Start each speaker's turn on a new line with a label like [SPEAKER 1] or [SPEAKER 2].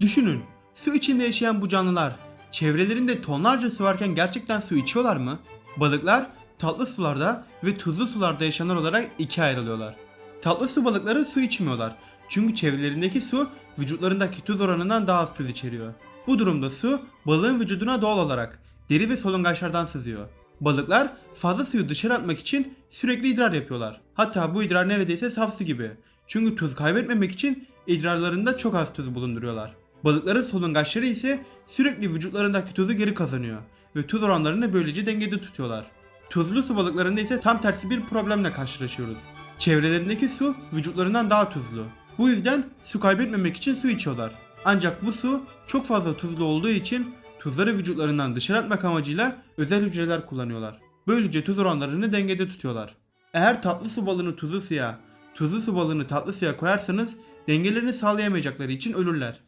[SPEAKER 1] Düşünün, su içinde yaşayan bu canlılar çevrelerinde tonlarca su varken gerçekten su içiyorlar mı? Balıklar tatlı sularda ve tuzlu sularda yaşayanlar olarak ikiye ayrılıyorlar. Tatlı su balıkları su içmiyorlar. Çünkü çevrelerindeki su vücutlarındaki tuz oranından daha az tuz içeriyor. Bu durumda su balığın vücuduna doğal olarak deri ve solungaçlardan sızıyor. Balıklar fazla suyu dışarı atmak için sürekli idrar yapıyorlar. Hatta bu idrar neredeyse saf su gibi. Çünkü tuz kaybetmemek için idrarlarında çok az tuz bulunduruyorlar. Balıkların solungaçları ise sürekli vücutlarındaki tuzu geri kazanıyor ve tuz oranlarını böylece dengede tutuyorlar. Tuzlu su balıklarında ise tam tersi bir problemle karşılaşıyoruz. Çevrelerindeki su vücutlarından daha tuzlu. Bu yüzden su kaybetmemek için su içiyorlar. Ancak bu su çok fazla tuzlu olduğu için tuzları vücutlarından dışarı atmak amacıyla özel hücreler kullanıyorlar. Böylece tuz oranlarını dengede tutuyorlar. Eğer tatlı su balığını tuzlu suya, tuzlu su balığını tatlı suya koyarsanız dengelerini sağlayamayacakları için ölürler.